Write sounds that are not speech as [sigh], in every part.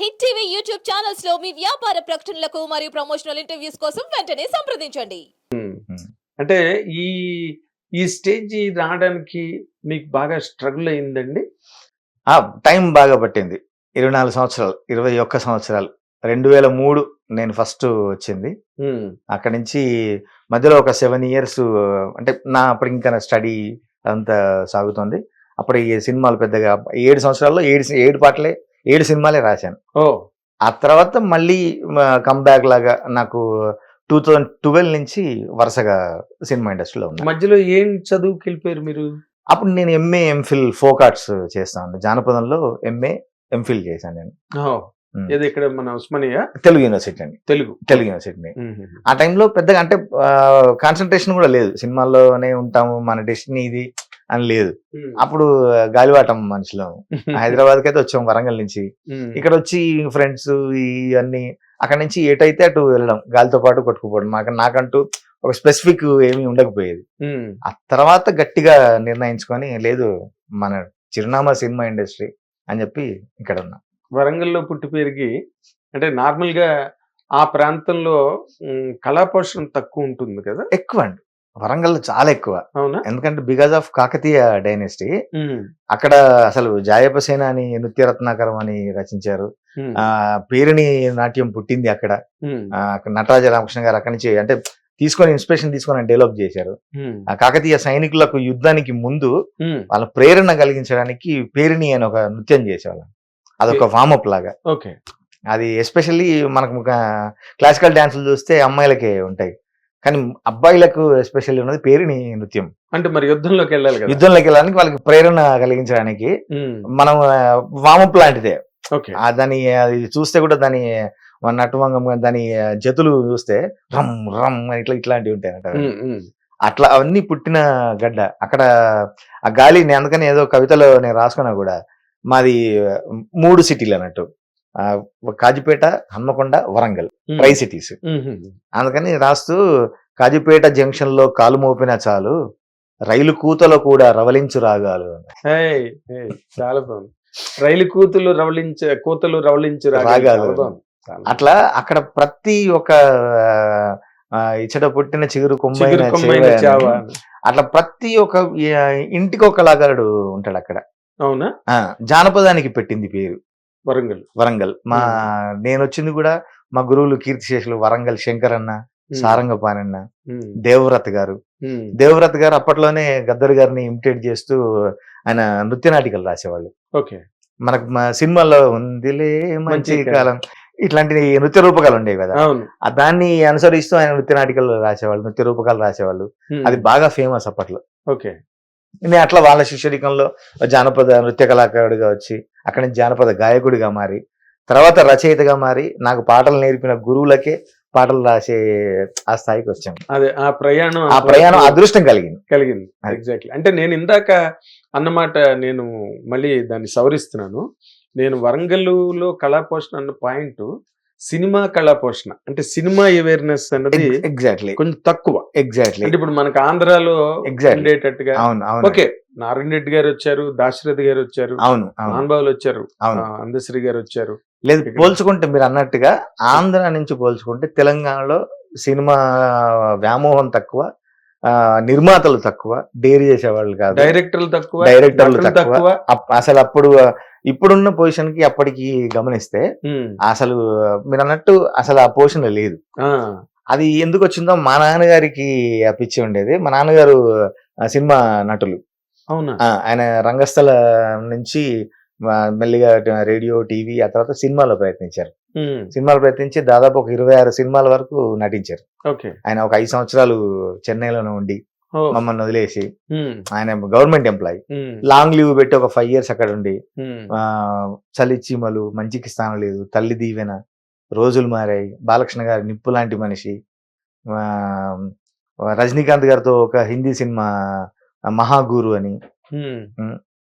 Hit TV YouTube ఛానల్స్లో మీ వ్యాపార ప్రకటనలకు మరియు ప్రమోషనల్ ఇంటర్వ్యూస్ కోసం వెంటనే సంప్రదించండి. అంటే ఈ ఈ స్టేజ్ రావడానికి మీకు బాగా స్ట్రగుల్ అయిందండి? ఆ టైం బాగా పట్టింది. ఇరవై నాలుగు సంవత్సరాలు ఇరవై ఒక్క సంవత్సరాలు. రెండు వేల మూడు నేను ఫస్ట్ వచ్చింది. అక్కడి నుంచి మధ్యలో ఒక సెవెన్ ఇయర్స్ అంటే నా అప్పటికి ఇంకా స్టడీ అంతా సాగుతుంది. అప్పుడు ఈ సినిమాలు పెద్దగా ఏడు సంవత్సరాల్లో ఏడు ఏడు పాటలే ఏడు సినిమాలే రాశాను. ఓ. ఆ తర్వాత మళ్ళీ కమ్బ్యాక్ లాగా నాకు టూ థౌజండ్ ట్వెల్వ్ నుంచి వరుసగా సినిమా ఇండస్ట్రీలో ఉన్నా. మధ్యలో ఏం చదువుకి వెళ్ళిపోయారు మీరు? అప్పుడు నేను ఎంఏ ఎంఫిల్ ఫోక్ ఆర్ట్స్ చేస్తాను జానపదంలో ఎంఏ ఎంఫిల్ చేశాను నేను. ఏది ఇక్కడ మన ఉస్మానియా? తెలుగు యూనివర్సిటీ అండి. తెలుగు. తెలుగు యూనివర్సిటీని ఉమ్. ఆ టైంలో పెద్దగా అంటే కాన్సన్ట్రేషన్ కూడా లేదు. సినిమాల్లోనే ఉంటాము మన డెస్టినీ ఇది. అని లేదు. అప్పుడు గాలివాటం మనుషులు. [laughs] హైదరాబాద్కి అయితే వచ్చాం వరంగల్ నుంచి. ఇక్కడ వచ్చి ఫ్రెండ్స్ ఇవన్నీ అక్కడ నుంచి ఎటైతే అటు వెళ్ళడం గాలితో పాటు కొట్టుకుపోవడం మాకు నాకంటూ ఒక స్పెసిఫిక్ ఏమీ ఉండకపోయేది. ఆ తర్వాత గట్టిగా నిర్ణయించుకొని లేదు మన చిరునామా సినిమా ఇండస్ట్రీ అని చెప్పి ఇక్కడ ఉన్నా వరంగల్లో పుట్టి పెరిగి అంటే నార్మల్గా ఆ ప్రాంతంలో ఉమ్, కళా పోషణ తక్కువ ఉంటుంది కదా? ఎక్కువ అండి వరంగల్ చాలా ఎక్కువ. అవునా? ఎందుకంటే బికాజ్ ఆఫ్ కాకతీయ డైనెస్టీ. అక్కడ అసలు జాయపసేన అని నృత్య రత్నాకరం అని రచించారు. ఆ పేరుని నాట్యం పుట్టింది అక్కడ. నటరాజ రామకృష్ణ గారు అక్కడి నుంచి అంటే తీసుకొని ఇన్స్పిరేషన్ తీసుకొని డెవలప్ చేశారు. ఆ కాకతీయ సైనికులకు యుద్ధానికి ముందు. వాళ్ళ ప్రేరణ కలిగించడానికి పేరుని అని ఒక నృత్యం చేసేవాళ్ళం. అదొక వామప్ లాగా. ఓకే. అది ఎస్పెషల్లీ మనకు క్లాసికల్ డాన్సులు చూస్తే అమ్మాయిలకే ఉంటాయి. కానీ అబ్బాయిలకు ఎస్పెషల్లీ ఉన్నది పేరుని నృత్యం అంటే మరి యుద్ధంలోకి వెళ్ళాలి కదా యుద్ధంలోకి వెళ్ళడానికి వాళ్ళకి ప్రేరణ కలిగించడానికి. మనం వామప్ లాంటిదే దాని అది చూస్తే కూడా దాని నటువంగం దాని జతులు చూస్తే రమ్ రమ్ ఇట్లా ఇట్లాంటివి ఉంటాయి. ఉమ్. అట్లా అవన్నీ పుట్టిన గడ్డ అక్కడ ఆ గాలి నేను అందుకని ఏదో కవితలో నేను రాసుకున్నా కూడా మాది మూడు సిటీలు అన్నట్టు కాజిపేట హన్మకొండ వరంగల్. Tri cities. అందుకని రాస్తూ కాజిపేట జంక్షన్లో కాలు మోపిన చాలు రైలు కూతలో కూడా రవలించు రాగాలు చాలా బాగుంది. రైలు కూతులు రవళించే కూతలు రవళించు రాగాలు. అట్లా అక్కడ ప్రతి ఒక ఇచ్చట పుట్టిన చిగురు కొమ్మైన. అట్లా ప్రతి ఒక్క ఆ, ఇంటికి ఒక లాగాడు ఉంటాడు అక్కడ. అవునా? జానపదానికి పెట్టింది పేరు. వరంగల్. వరంగల్. మా నేను వచ్చింది కూడా మా గురువులు కీర్తిశేషులు వరంగల్ శంకర్ అన్న. సారంగపాణి అన్న. దేవవ్రత్ గారు. దేవవ్రత్ గారు అప్పట్లోనే గద్దర్ గారిని ఇమిటేట్ చేస్తూ ఆయన నృత్య నాటికలు రాసేవాళ్ళు. ఓకే. మనకు మా సినిమాల్లో ఉందిలే మంచి కాలం. ఇట్లాంటి నృత్య రూపకాలు ఉండేవి కదా. దాన్ని అనుసరిస్తూ ఆయన నృత్య నాటికలు రాసేవాళ్ళు నృత్య రూపకాలు రాసేవాళ్ళు. అది బాగా ఫేమస్ అప్పట్లో. ఓకే. నేను అట్లా వాళ్ళ శిష్యరికంలో జానపద నృత్య కళాకారుడిగా వచ్చి అక్కడి నుంచి జానపద గాయకుడిగా మారి తర్వాత రచయితగా మారి నాకు పాటలు నేర్పిన గురువులకే పాటలు రాసే ఆ స్థాయికి వచ్చాం. అదే ఆ ప్రయాణం ఆ ప్రయాణం అదృష్టం కలిగింది. కలిగింది. ఎగ్జాక్ట్లీ అంటే నేను ఇందాక అన్నమాట నేను మళ్ళీ దాన్ని సవరిస్తున్నాను. నేను వరంగల్లో కళా పోషణ అన్న పాయింట్ సినిమా కళా పోషణ. అంటే సినిమా అవేర్నెస్ అన్నది ఎగ్జాక్ట్లీ కొంచెం తక్కువ. ఎగ్జాక్ట్లీ అంటే ఇప్పుడు మనకు ఆంధ్రాలో. ఉండేటట్టుగా అవును అవును. ఓకే నారాయణ రెడ్డి గారు వచ్చారు దాశరథి గారు వచ్చారు అవును మహానుభావులు వచ్చారు అవును. అందశ్రీ గారు వచ్చారు. లేదు పోల్చుకుంటే మీరు అన్నట్టుగా ఆంధ్ర నుంచి పోల్చుకుంటే తెలంగాణలో సినిమా వ్యామోహం తక్కువ నిర్మాతలు తక్కువ డేరీ చేసేవాళ్ళు కాదు. డైరెక్టర్లు తక్కువ డైరెక్టర్లు తక్కువ. అసలు అప్పుడు ఇప్పుడున్న పొజిషన్కి అప్పటికి గమనిస్తే అసలు మీరు అన్నట్టు అసలు ఆ పొజిషన్ లేదు. అది ఎందుకు వచ్చిందో మా నాన్నగారికి ఆ పిచ్చి ఉండేది. మా నాన్నగారు సినిమా నటులు. అవునా? ఆయన రంగస్థల నుంచి మెల్లిగా రేడియో టీవీ ఆ తర్వాత సినిమాలో ప్రయత్నించారు. సినిమాలు ప్రయత్నించి దాదాపు ఒక ఇరవై ఆరు సినిమాల వరకు నటించారు. ఆయన ఒక ఐదు సంవత్సరాలు చెన్నైలోనే ఉండి మమ్మల్ని వదిలేసి ఆయన గవర్నమెంట్ ఎంప్లాయీ. లాంగ్ లీవ్ పెట్టి ఒక ఫైవ్ ఇయర్స్ అక్కడ ఉండి చలి చీమలు మంచికి స్థానం లేదు తల్లి దీవెన రోజులు మారాయి బాలకృష్ణ గారి నిప్పు లాంటి మనిషి రజనీకాంత్ గారితో ఒక హిందీ సినిమా మహాగురు అని.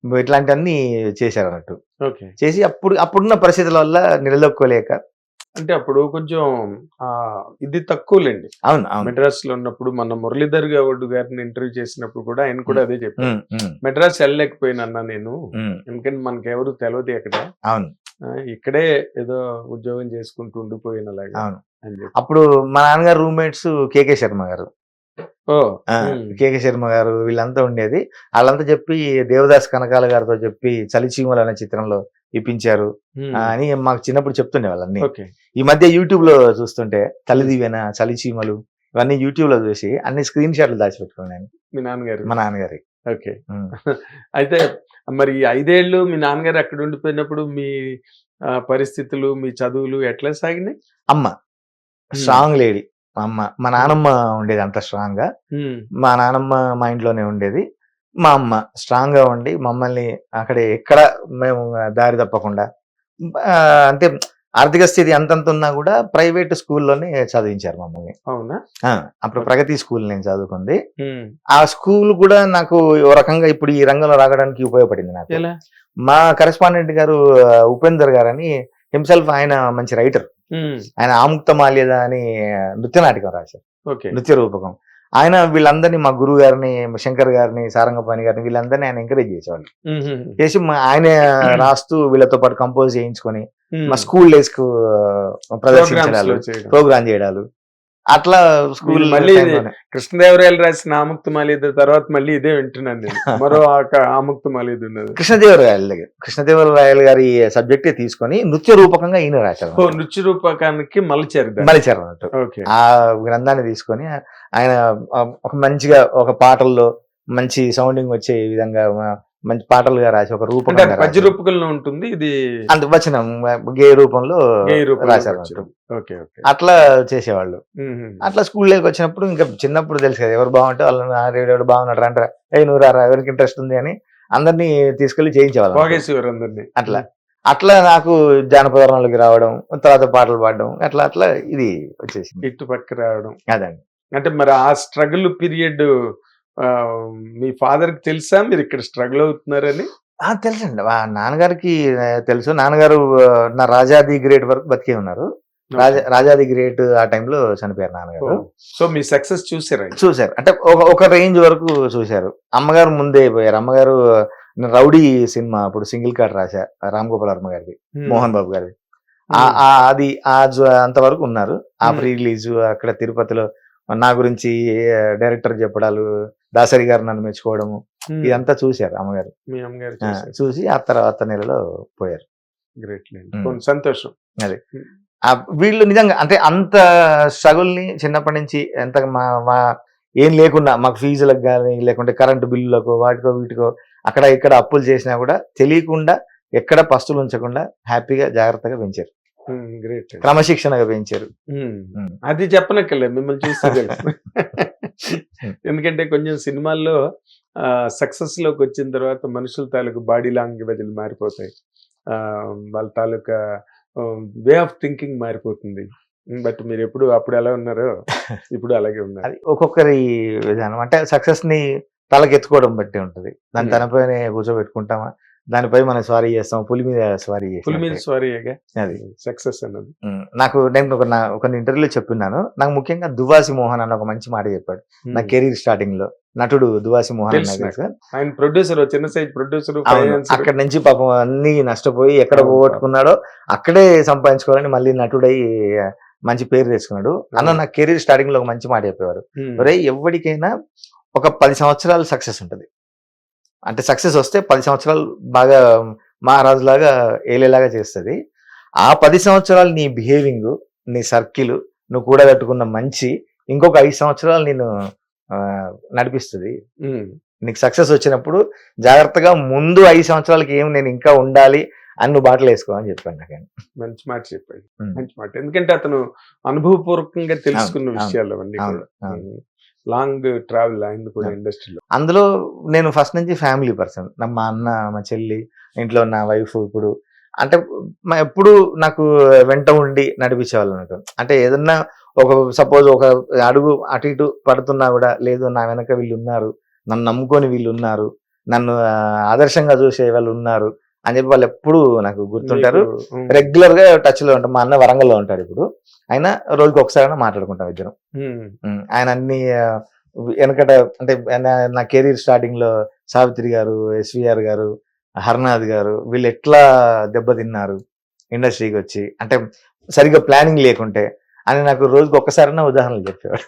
ఇట్లాంటివన్నీ చేశారు అన్నట్టు ఓకే. చేసి అప్పుడు అప్పుడున్న పరిస్థితుల వల్ల నిలదొక్కోలేక అంటే అప్పుడు కొంచెం ఆ ఇది తక్కువలేండి. అవును అవును. మెడ్రాస్లో ఉన్నప్పుడు మన మురళీధర్ గౌడ్ గారిని ఇంటర్వ్యూ చేసినప్పుడు కూడా ఆయన కూడా అదే చెప్పారు. మెడ్రాస్ వెళ్ళలేకపోయినా నేను? ఎందుకంటే మనకి ఎవరు తెలియదు అక్కడ అవును ఇక్కడే ఏదో ఉద్యోగం చేసుకుంటూ ఉండిపోయినలాగా అవును. అని చెప్పి. అప్పుడు మా నాన్నగారు రూమ్మేట్స్ కేకే శర్మ గారు. కేకే శర్మ గారు వీళ్ళంతా ఉండేది. వాళ్ళంతా చెప్పి దేవదాస్ కనకాల గారితో చెప్పి చలిచీమలు అనే చిత్రంలో ఇప్పించారు. అని మాకు చిన్నప్పుడు చెప్తుండే వాళ్ళన్ని. ఓకే. ఈ మధ్య యూట్యూబ్లో చూస్తుంటే తల్లిదివేన చలిచీమలు ఇవన్నీ యూట్యూబ్లో చూసి అన్ని స్క్రీన్ షాట్లు దాచిపెట్టుకున్నాను మీ నాన్నగారు. మా నాన్నగారి. ఓకే. [laughs] అయితే మరి ఈ ఐదేళ్ళు మీ నాన్నగారు అక్కడ ఉండిపోయినప్పుడు మీ పరిస్థితులు మీ చదువులు ఎట్లా సాగినాయి? అమ్మ స్ట్రాంగ్ లేడీ. అమ్మ మా నానమ్మ ఉండేది అంత స్ట్రాంగ్గా మా నానమ్మ మా ఇంట్లోనే ఉండేది. మా అమ్మ స్ట్రాంగ్గా ఉండి మమ్మల్ని అక్కడ ఎక్కడ మేము దారి తప్పకుండా అంటే ఆర్థిక స్థితి అంతంత ఉన్నా కూడా ప్రైవేట్ స్కూల్లోనే చదివించారు మమ్మల్ని. అవునా? అప్పుడు ప్రగతి స్కూల్ నేను చదువుకుంది. ఆ స్కూల్ కూడా నాకు ఓ రకంగా ఇప్పుడు ఈ రంగంలో రావడానికి ఉపయోగపడింది నాకు. మా కరెస్పాండెంట్ గారు ఉపేందర్ గారు అని హిమ్సెల్ఫ్ ఆయన మంచి రైటర్ ఉమ్, ఆయన ఆముక్త మాల్యద అని నృత్య నాటకం రాశారు నృత్య రూపకం. ఆయన వీళ్ళందరినీ మా గురువు గారిని శంకర్ గారిని సారంగపాణి గారిని వీళ్ళందరినీ ఆయన ఎంకరేజ్ చేసేవాళ్ళు. చేసి ఆయన రాస్తూ వీళ్ళతో పాటు కంపోజ్ చేయించుకొని. మా స్కూల్ డేస్కు ప్రదర్శించడాలు. ప్రోగ్రామ్ చేయడాలు. అట్లా స్కూల్ మళ్ళీ కృష్ణదేవరాయలు రాసిన ఆముక్త మాలిద తర్వాత మళ్ళీ ఇదే వింటున్నాను నేను. [laughs] మరో ఆముక్త మాలిద ఉన్నది. కృష్ణదేవరాయల దగ్గర కృష్ణదేవరాయలు గారి సబ్జెక్టే తీసుకొని నృత్య రూపకంగా ఈయన రాశారు. నృత్య రూపకానికి మలచారు. మలిచారు అన్నట్టు ఓకే. ఆ గ్రంథాన్ని తీసుకొని ఆయన ఒక మంచిగా ఒక పాటల్లో మంచి సౌండింగ్ వచ్చే విధంగా మంచి పాటలుగా రాసి ఒక అది పద్య. రూపకంలో ఉంటుంది ఇది అంత వచనం గే రూపంలో రాశారు అట్లా చేసేవాళ్ళు. అట్లా స్కూల్లోకి వచ్చినప్పుడు ఇంకా చిన్నప్పుడు తెలుసు కదా ఎవరు బాగుంటే వాళ్ళని "ఆ, రేడు ఎవడు బాగున్నాడు అంటారా ఏ నువ్వు రారా ఎవరికి ఇంట్రెస్ట్ ఉంది అని అందరినీ తీసుకెళ్ళి చేయించేవాళ్ళు అట్లా. అట్లా నాకు జానపద రంగంలోకి రావడం తర్వాత పాటలు పాడడం అట్లా అట్లా ఇది వచ్చేసింది. ఇటు పక్క రావడం. అదండి. అంటే మరి ఆ స్ట్రగుల్ పీరియడ్ మీ ఫాదర్కి తెలుసా? మీరు ఇక్కడ స్ట్రగుల్ అవుతున్నారని? ఆ, తెలుసండి. మా నాన్నగారికి తెలుసు. నాన్నగారు నా రాజాది గ్రేట్ వరకు బతికే ఉన్నారు. రాజా రాజాది గ్రేట్ ఆ టైంలో చనిపోయారు నాన్నగారు. సో మీ సక్సెస్ చూసారా చూశారు అంటే ఒక ఒక రేంజ్ వరకు చూశారు అమ్మగారు ముందే పోయారు అమ్మగారు రౌడీ సినిమా అప్పుడు సింగిల్ కార్డ్ రాశా రామ్ గోపాల్ వర్మ గారికి మోహన్ బాబు గారి ఆ- ఆ- అది అంతవరకు ఉన్నారు. ఆ. ప్రీ రిలీజ్ అక్కడ తిరుపతిలో నా గురించి డైరెక్టర్ చెప్పడాలు దాసరి గారు నన్ను మెచ్చుకోవడము ఇదంతా చూశారు అమ్మగారు. మీ అమ్మగారు ఆ, చూసి ఆ తర్వాత నెలలో పోయారు. గ్రేట్ సంతోషం. ఆ వీళ్ళు నిజంగా అంటే అంత స్ట్రగుల్ని చిన్నప్పటి నుంచి ఎంత మా మా ఏం లేకున్నా మాకు ఫీజులకు కానీ లేకుంటే కరెంటు బిల్లులకు వాటికో వీటికో అక్కడ ఇక్కడ అప్పులు చేసినా కూడా తెలియకుండా ఎక్కడ పస్తులు ఉంచకుండా హ్యాపీగా జాగ్రత్తగా పెంచారు. గ్రేట్ క్రమశిక్షణగా పెంచారు. Hmm. అది చెప్పనక్కర్లే మిమ్మల్ని చూస్తే తెలుసు. [laughs] ఎందుకంటే కొంచెం సినిమాల్లో సక్సెస్లోకి వచ్చిన తర్వాత మనుషుల తాలూకు బాడీ లాంగ్వేజ్లు మారిపోతాయి. వాళ్ళ తాలూకా వే ఆఫ్ థింకింగ్ మారిపోతుంది. బట్ మీరు ఎప్పుడు అప్పుడు ఎలా ఉన్నారో [laughs] ఇప్పుడు అలాగే ఉన్నారు. అది ఒక్కొక్కరి విధానం. అంటే సక్సెస్ని తలకెత్తుకోవడం బట్టి ఉంటది. దాని Hmm. తనపైనే కూర్చోబెట్టుకుంటామా? దానిపై మనం స్వారీ చేస్తాం పులి మీద స్వారీ ఫుల్ మీద సారీగా అది. సక్సెస్ అన్నది. నాకు నేను ఒక నా- ఒక ఇంటర్వ్యూలో చెప్పున్నాను. నాకు ముఖ్యంగా దువాసి మోహన్ అన్న ఒక మంచి మాట చెప్పాడు. నా. కెరీర్ స్టార్టింగ్లో. నటుడు దువాసి మోహన్. ఆయన ప్రొడ్యూసర్ చిన్న సైజ్ ప్రొడ్యూసర్ అక్కడి నుంచి పాపం అన్ని నష్టపోయి ఎక్కడ. పోగొట్టుకున్నాడో అక్కడే సంపాదించుకోవాలని మళ్ళీ నటుడై మంచి పేరు తెచ్చుకున్నాడు. అన్న. నా కెరీర్ స్టార్టింగ్లో ఒక మంచి మాట చెప్పేవారు. ఒరే ఎవరికైనా ఒక పది సంవత్సరాలు సక్సెస్ ఉంటుంది. అంటే సక్సెస్ వస్తే పది సంవత్సరాలు బాగా మహారాజు లాగా ఏలేలాగా చేస్తుంది. ఆ పది సంవత్సరాలు నీ బిహేవింగ్ నీ సర్కిల్ నువ్వు కూడగట్టుకున్న మంచి ఇంకొక ఐదు సంవత్సరాలు నేను నడిపిస్తుంది. నీకు సక్సెస్ వచ్చినప్పుడు జాగ్రత్తగా ముందు ఐదు సంవత్సరాలకి ఏం నేను ఇంకా ఉండాలి అని నువ్వు బాటలు వేసుకో అని చెప్పాను నాకు. మంచి మాట చెప్పాడు. మంచి మాట. ఎందుకంటే అతను అనుభవపూర్వకంగా తెలుసుకున్న విషయాలు అవన్నీ అవును, కూడా. లాంగ్ ట్రావెల్ అయింది కూడా. ఇండస్ట్రీలో? అందులో నేను ఫస్ట్ నుంచి ఫ్యామిలీ పర్సన్. మా అన్న మా చెల్లి ఇంట్లో నా వైఫ్ ఇప్పుడు. అంటే మా ఎప్పుడు నాకు వెంట ఉండి నడిపించేవాళ్ళు అన్నట్టు అంటే ఏదన్నా ఒక సపోజ్ ఒక అడుగు అటు ఇటు పడుతున్నా కూడా లేదు నా వెనక వీళ్ళు ఉన్నారు. నన్ను నమ్ముకొని వీళ్ళు ఉన్నారు. నన్ను ఆదర్శంగా చూసే వాళ్ళు ఉన్నారు. అని చెప్పి వాళ్ళు ఎప్పుడు నాకు గుర్తుంటారు. రెగ్యులర్గా టచ్లో ఉంటాం మా అన్న వరంగల్లో ఉంటాడు ఇప్పుడు. ఆయన రోజుకి ఒకసారి మాట్లాడుకుంటాం ఇద్దరం. ఆయన అన్ని వెనకట అంటే నా- నా కెరీర్ స్టార్టింగ్లో సావిత్రి గారు ఎస్విఆర్ గారు హర్నాథ్ గారు వీళ్ళు ఎట్లా దెబ్బతిన్నారు ఇండస్ట్రీకి వచ్చి. అంటే సరిగ్గా ప్లానింగ్ లేకుంటే అని నాకు రోజుకి ఒక్కసారైనా ఉదాహరణలు చెప్పేవాడు.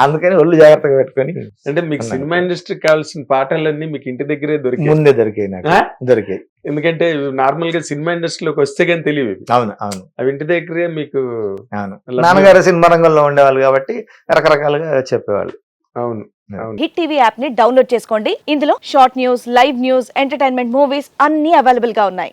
అందుకని ఒళ్ళు జాగ్రత్తగా పెట్టుకొని అంటే మీకు. సినిమా ఇండస్ట్రీకి కావాల్సిన పాఠాలన్నీ మీకు ఇంటి దగ్గరే దొరికాయి. ముందే దొరికాయి నాకు? దొరికాయి. ఎందుకంటే నార్మల్గా సినిమా ఇండస్ట్రీలోకి వస్తే కానీ తెలియవు ఇవి. అవును అవును. అవి ఇంటి దగ్గరే మీకు అవును. నాన్నగారు సినిమా రంగంలో ఉండేవాళ్ళు కాబట్టి రకరకాలుగా చెప్పేవాళ్ళు. అవును అవును. హిట్ టీవీ యాప్ని డౌన్లోడ్ చేసుకోండి. ఇందులో short news live news entertainment movies అన్ని అవైలబుల్గా ఉన్నాయి.